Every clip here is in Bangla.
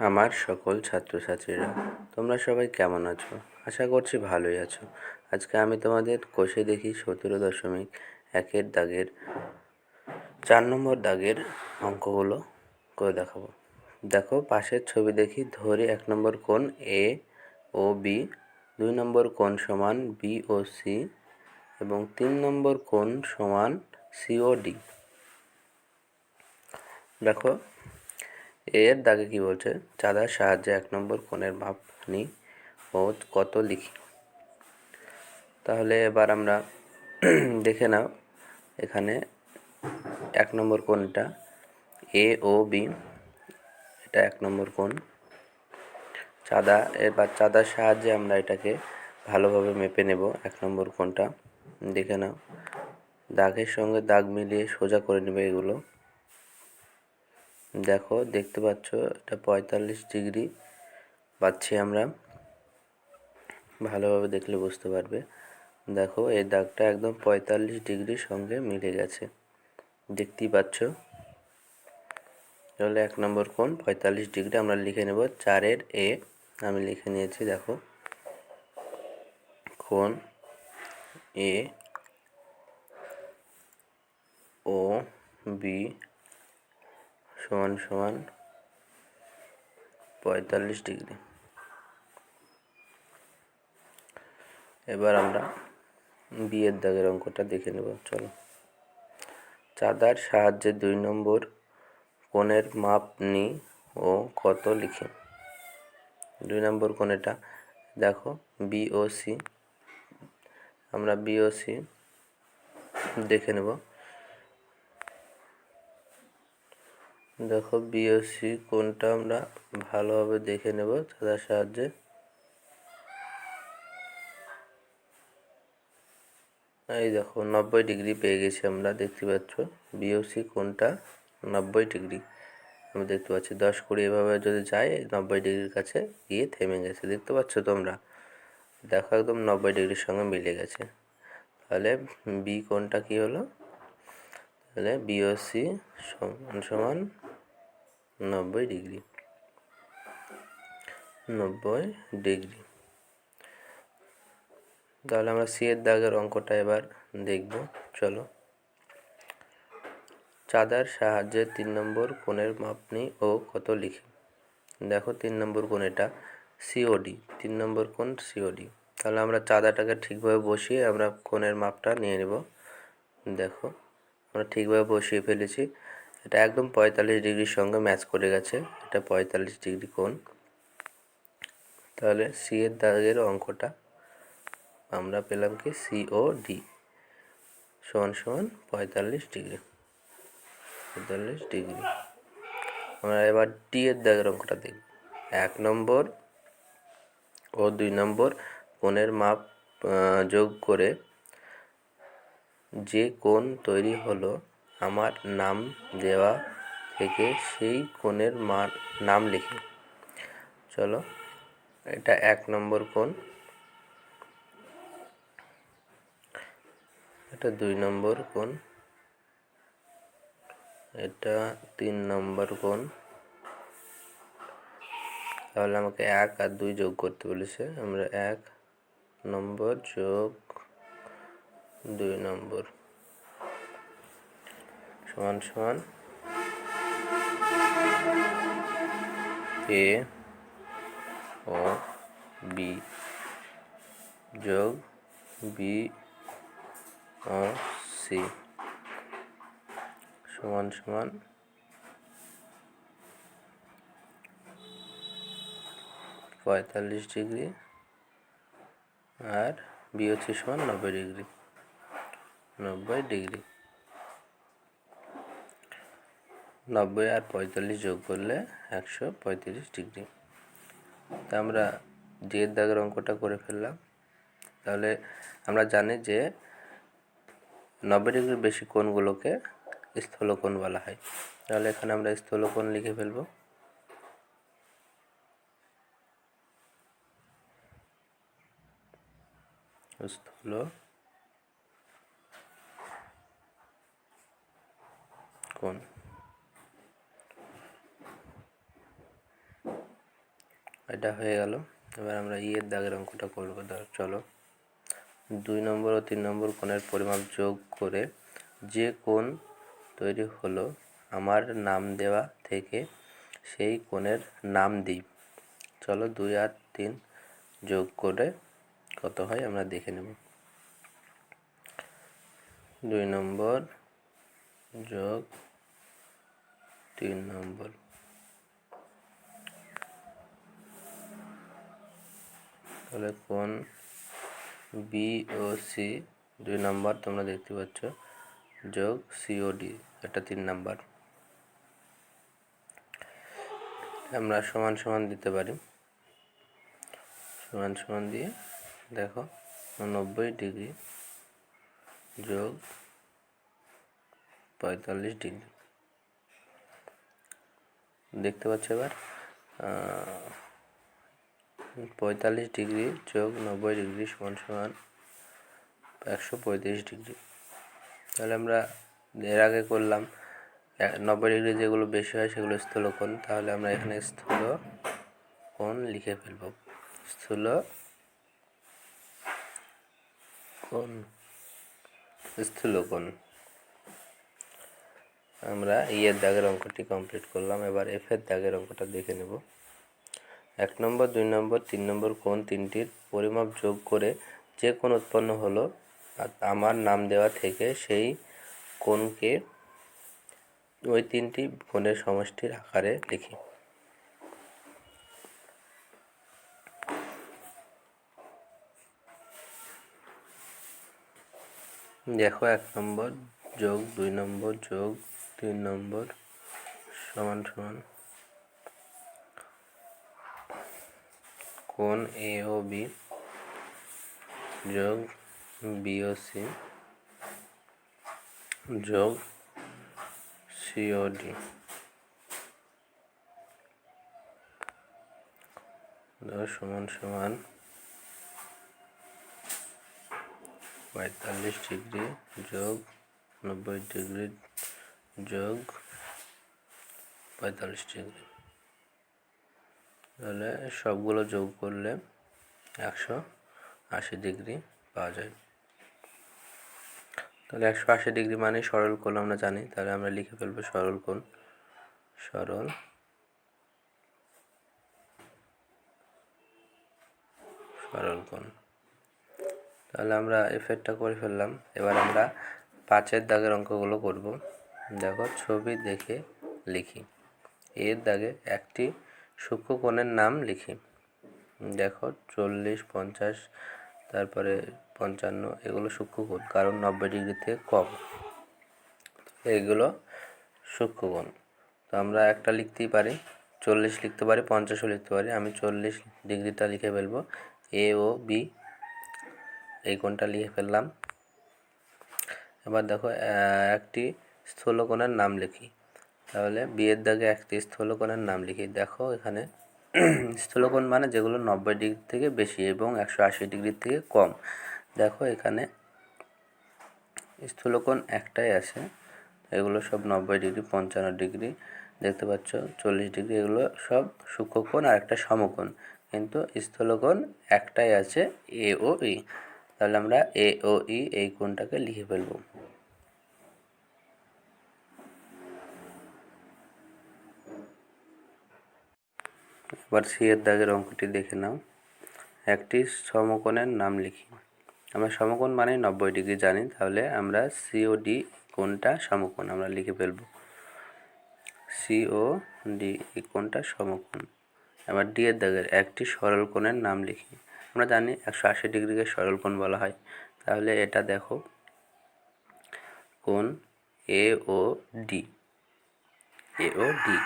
আমার সকল ছাত্রছাত্রীরা, তোমরা সবাই কেমন আছো? আশা করছি ভালোই আছো। আজকে আমি তোমাদের কষে দেখি সতেরো দশমিক একের দাগের, চার নম্বর দাগের অঙ্কগুলো করে দেখাবো। দেখো, পাশের ছবি দেখি, ধরে এক নম্বর কোণ এ ও বি দুই নম্বর কোণ সমান বি ও সি এবং তিন নম্বর কোণ সমান সি ও ডি দেখো এর দাগে কি বলছে? চাঁদার সাহায্যে এক নম্বর কোণের মাপ নিই ও কত লিখি। তাহলে এবার আমরা দেখে নাও এখানে এক নম্বর কোণটা, এ ও বি, এটা এক নম্বর কোণ। চাঁদা, এবার চাঁদার সাহায্যে আমরা এটাকে ভালোভাবে মেপে নেব এক নম্বর কোণটা। দেখে নাও, দাগের সঙ্গে দাগ মিলিয়ে সোজা করে নেবে এগুলো। দেখো, দেখতে পাচ্ছ, এটা পঁয়তাল্লিশ ডিগ্রি পাচ্ছি আমরা। ভালোভাবে দেখলে বুঝতে পারবে। দেখো, এই দাগটা একদম পঁয়তাল্লিশ ডিগ্রির সঙ্গে মিলে গেছে। দেখতেই পাচ্ছ। তাহলে এক নম্বর কোণ, পঁয়তাল্লিশ ডিগ্রি, আমরা লিখে নেব চারের এ। আমি লিখে নিয়েছি, দেখো। কোণ এ, ও, বি সমান সমান পঁয়তাল্লিশ ডিগ্রি। এবার আমরা বিয়ের দাগের অঙ্কটা দেখে নেব, চলো। চাঁদার সাহায্যে দুই নম্বর কোণের মাপ নিই ও কত লিখি। দুই নম্বর কোণেটা দেখো বিওসি আমরা বিওসি দেখে নেব। দেখো বিওসি কোনটা আমরা ভালোভাবে দেখে নেব তাদের সাহায্যে। এই দেখো, নব্বই ডিগ্রি পেয়ে গেছি আমরা, দেখতে পাচ্ছ। বিওসি কোনটা? নব্বই ডিগ্রি। আমি দেখতে পাচ্ছি, দশ কুড়ি এভাবে যদি যায়, নব্বই ডিগ্রির কাছে গিয়ে থেমে গেছে। দেখতে পাচ্ছ তোমরা? দেখো একদম নব্বই ডিগ্রির সঙ্গে মিলে গেছে। তাহলে বি কোনটা কি হলো? তাহলে বিওসি সমান সমান নব্বই ডিগ্রি। নব্বই ডিগ্রি। তাহলে আমরা সি এর দাগের অঙ্কটা এবার দেখব, চলো। চাঁদার সাহায্যে তিন নম্বর কোণের মাপনি ও কত লিখি? দেখো তিন নম্বর কোণ এটা সিওডি তিন নম্বর কোণ সিওডি তাহলে আমরা চাঁদাটাকে ঠিকভাবে বসিয়ে আমরা কোণের মাপটা নিয়ে নেব। দেখো, আমরা ঠিকভাবে বসিয়ে ফেলেছি। এটা একদম পঁয়তাল্লিশ ডিগ্রির সঙ্গে ম্যাচ করে গেছে। এটা পঁয়তাল্লিশ ডিগ্রি কোণ। তাহলে সি এর দাগের অঙ্কটা আমরা পেলাম কি? সিও ডি সমান সমান পঁয়তাল্লিশ ডিগ্রি। পঁয়তাল্লিশ ডিগ্রি। আমরা এবার ডি এর দাগের অঙ্কটা দেখব। এক নম্বর ও দুই নম্বর কোণের মাপ যোগ করে যে কোণ তৈরি হলো আমার নাম দেওয়া থেকে সেই কোণের মান, নাম লিখি। চলো, এটা এক নম্বর কোণ। এটা দুই নম্বর কোণ। এটা তিন নম্বর কোণ। তাহলে আমাকে এক আর দুই যোগ করতে বলেছে। আমরা এক নম্বর যোগ দুই নম্বর। সমান সমান এ ও বি যোগ বি ও সি সমান সমান পঁয়তাল্লিশ ডিগ্রি আর বি হচ্ছে সমান নব্বই ডিগ্রি নব্বই ডিগ্রি। নব্বই আর পঁয়তাল্লিশ যোগ করলে একশো পঁয়ত্রিশ ডিগ্রি। তা আমরা যে দাগের অঙ্কটা করে ফেললাম, তাহলে আমরা জানি যে নব্বই ডিগ্রির বেশি কোণগুলোকে স্থলকোণ বলা হয়। তাহলে এখানে আমরা স্থলকোণ লিখে ফেলব। স্থল কোণ এটা হয়ে গেল। এবার আমরা ইয়ের দাগের অঙ্কটা করব। চলো। দুই নম্বর ও তিন নম্বর কোণের পরিমাপ যোগ করে যে কোণ তৈরি হলো আমার নাম দেওয়া থেকে সেই কোণের নাম দিই। চলো দুই আর তিন যোগ করে কত হয় আমরা দেখে নেব। দুই নম্বর যোগ তিন নম্বর। তাহলে কোন বি ও সি দুই নাম্বার তোমরা দেখতে পাচ্ছ, যোগ সিওডি এটা তিন নাম্বার। আমরা সমান সমান দিতে পারি। সমান সমান দিয়ে দেখো নব্বই ডিগ্রি যোগ পঁয়তাল্লিশ ডিগ্রি। দেখতে পাচ্ছ এবার পঁয়তাল্লিশ ডিগ্রি যোগ নব্বই ডিগ্রি সমান সমান একশো পঁয়ত্রিশ ডিগ্রি। তাহলে আমরা এর আগে করলাম নব্বই ডিগ্রি যেগুলো বেশি হয় সেগুলো স্থূল কোণ তাহলে আমরা এখানে স্থূল কোণ লিখে ফেলব। স্থূল কোণ স্থূল কোণ আমরা ইয়ের দাগের অঙ্কটি কমপ্লিট করলাম। এবার এফের দাগের অঙ্কটা দেখে নেব। এক নম্বর, দুই নম্বর, তিন নম্বর কোণ তিনটির পরিমাপ যোগ করে যে কোণ উৎপন্ন হলো আমার নাম দেওয়া থেকে সেই কোণকে ওই তিনটি কোণের সমষ্টির আকারে লিখি। দেখো, এক নম্বর যোগ, দুই নম্বর যোগ, তিন নম্বর সমান সমান। কোণ এ ও বি যোগ বি ও সি যোগ সিওডি সমান সমান পঁয়তাল্লিশ ডিগ্রি যোগ নব্বই ডিগ্রি যোগ পঁয়তাল্লিশ ডিগ্রি। তাহলে সবগুলো যোগ করলে একশো আশি ডিগ্রি পাওয়া যায়। তাহলে একশো আশি ডিগ্রি মানে সরল কোণ আমরা জানি। তাহলে আমরা লিখে ফেলব সরল কোণ, সরল সরল কোণ। তাহলে আমরা এফেক্টটা করে ফেললাম। এবার আমরা পাঁচের দাগের অঙ্কগুলো করব। দেখো ছবি দেখে লিখি। এর দাগে একটি সূক্ষ্মকোণের নাম লিখি। দেখো, চল্লিশ, পঞ্চাশ, তারপরে পঞ্চান্ন, এগুলো সূক্ষ্মকোণ কারণ নব্বই ডিগ্রি থেকে কম। এগুলো সূক্ষ্মকোণ তো আমরা একটা লিখতেই পারি, চল্লিশ লিখতে পারি, পঞ্চাশও লিখতে পারি। আমি চল্লিশ ডিগ্রিটা লিখে ফেলব, এ, ও, বি, এই কোণটা লিখে ফেললাম। এবার দেখো একটি স্থূলকোণের নাম লিখি। তাহলে বিয়ের দাগে একটি স্থূলকোণের নাম লিখি। দেখো এখানে, স্থূলকোণ মানে যেগুলো নব্বই ডিগ্রি থেকে বেশি এবং একশো আশি ডিগ্রির থেকে কম। দেখো এখানে স্থূলকোণ একটাই আছে, এগুলো সব নব্বই ডিগ্রি, পঞ্চান্ন ডিগ্রি, দেখতে পাচ্ছ চল্লিশ ডিগ্রি, এগুলো সব সূক্ষ্মকোণ আর একটা সমকোণ। কিন্তু স্থূলকোণ একটাই আছে, এ ও ই। তাহলে আমরা এ ও ই এই কোণটাকে লিখে ফেলব। এবার সি এর দাগের অঙ্কটি দেখে নাও। একটি সমকোণের নাম লিখি। আমরা সমকোণ মানে নব্বই ডিগ্রি জানি, তাহলে আমরা সিও ডি কোণটা সমকোণ, আমরা লিখে ফেলব। সিও ডি কোণটা সমকোণ। এবার ডি এর দাগের একটি সরল কোণের নাম লিখি। আমরা জানি একশো আশি ডিগ্রিকে সরল কোণ বলা হয়। তাহলে এটা দেখো। কোণ A O D A O D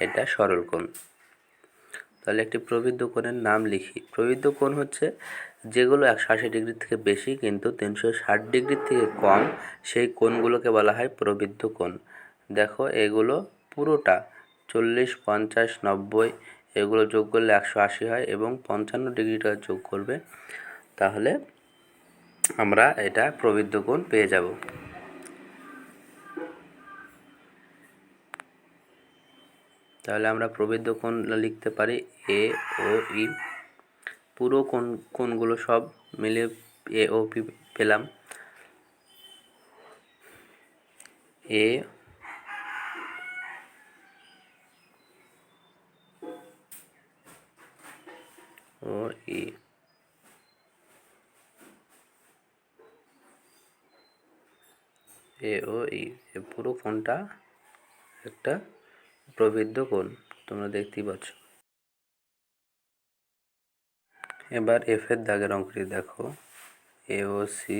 এটা সরল কোণ। তাহলে একটি প্রবৃদ্ধ কোণের নাম লিখি। প্রবৃদ্ধ কোণ হচ্ছে যেগুলো একশো আশি ডিগ্রি থেকে বেশি কিন্তু তিনশো ষাট ডিগ্রি থেকে কম, সেই কোণগুলোকে বলা হয় প্রবৃদ্ধ কোণ। দেখো, এগুলো পুরোটা চল্লিশ, পঞ্চাশ, নব্বই, এগুলো যোগ করলে একশো আশি হয় এবং পঞ্চান্ন ডিগ্রিটা যোগ করবে, তাহলে আমরা এটা প্রবৃদ্ধ কোণ পেয়ে যাব। তাহলে আমরা প্রবৃদ্ধ কোণ লিখতে পারি? এ, ও, ই। পুরো কোণ কোণগুলো সব মিলে এ, ও, পি পেলাম। এ, ও, ই। এ, ও, ই। পুরো কোণটা একটা প্রবৃদ্ধ কোণ তোমরা দেখতেই পাচ্ছ। এবার এফ এর দাগের অঙ্কটি দেখো। এ ও সি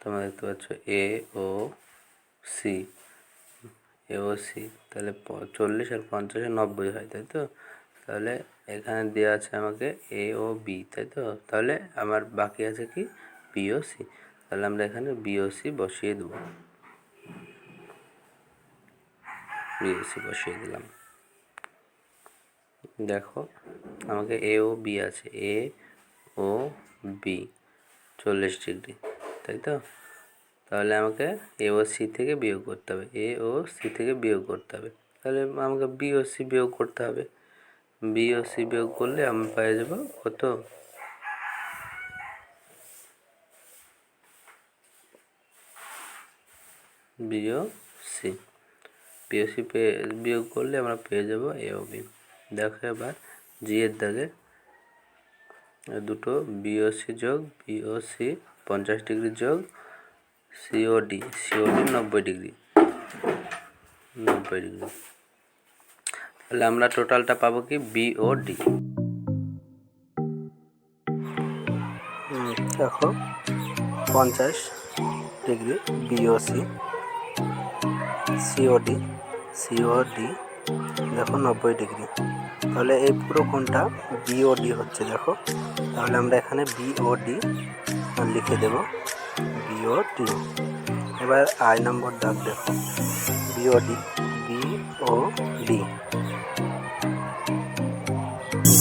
তোমরা দেখতে পাচ্ছ এ ও সি এ ও সি তাহলে চল্লিশ আর পঞ্চাশে নব্বই হয়, তাই তো? তাহলে এখানে দেওয়া আছে আমাকে এ ও বি তাই তো? তাহলে আমার বাকি আছে কি? বি সি তাহলে আমরা এখানে বি ও সি বসিয়ে দেবো। বি ও সি বসিয়ে দিলাম। দেখো, আমাকে এ ও বি আছে। এ ও বি চল্লিশ ডিগ্রি, তাই তো? তাহলে আমাকে এ ও সি থেকে বিয়োগ করতে হবে। এ ও সি থেকে বিয়োগ করতে হবে। তাহলে আমাকে বি ও সি বিয়োগ করতে হবে। বি ও সি বিয়োগ করলে আমি পেয়ে যাব কত? বিয়োগ সি বিওসি পেয়ে বিয়োগ করলে আমরা পেয়ে যাব এ ও বি দেখো এবার জি এর দাগে দুটো বিওসি যোগ বিওসি পঞ্চাশ ডিগ্রি যোগ সিওডি সিওডি নব্বই ডিগ্রি। নব্বই ডিগ্রি। তাহলে আমরা টোটালটা পাবো কি বিওডি দেখো, পঞ্চাশ ডিগ্রি বিওসি সিওডি সিওডি দেখো নব্বই ডিগ্রি। তাহলে এই পুরো কোণটা বিওডি হচ্ছে, দেখো। তাহলে আমরা এখানে বিওডি লিখে দেব বিওডি এবার আই নম্বর দাগ দেখো বিওডি বিওডি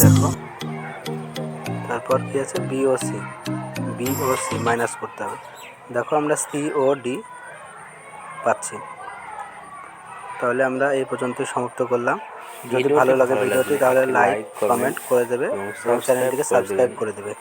দেখো, তারপর কি আছে? বিওসি বিওসি মাইনাস করতে হবে। দেখো আমরা সিওডি পাচ্ছি। তাহলে আমরা এই পর্যন্তই সমাপ্ত করলাম। যদি ভালো লাগে ভিডিওটি তাহলে লাইক কমেন্ট করে দেবে এবং এবং চ্যানেলটিকে সাবস্ক্রাইব করে দেবে।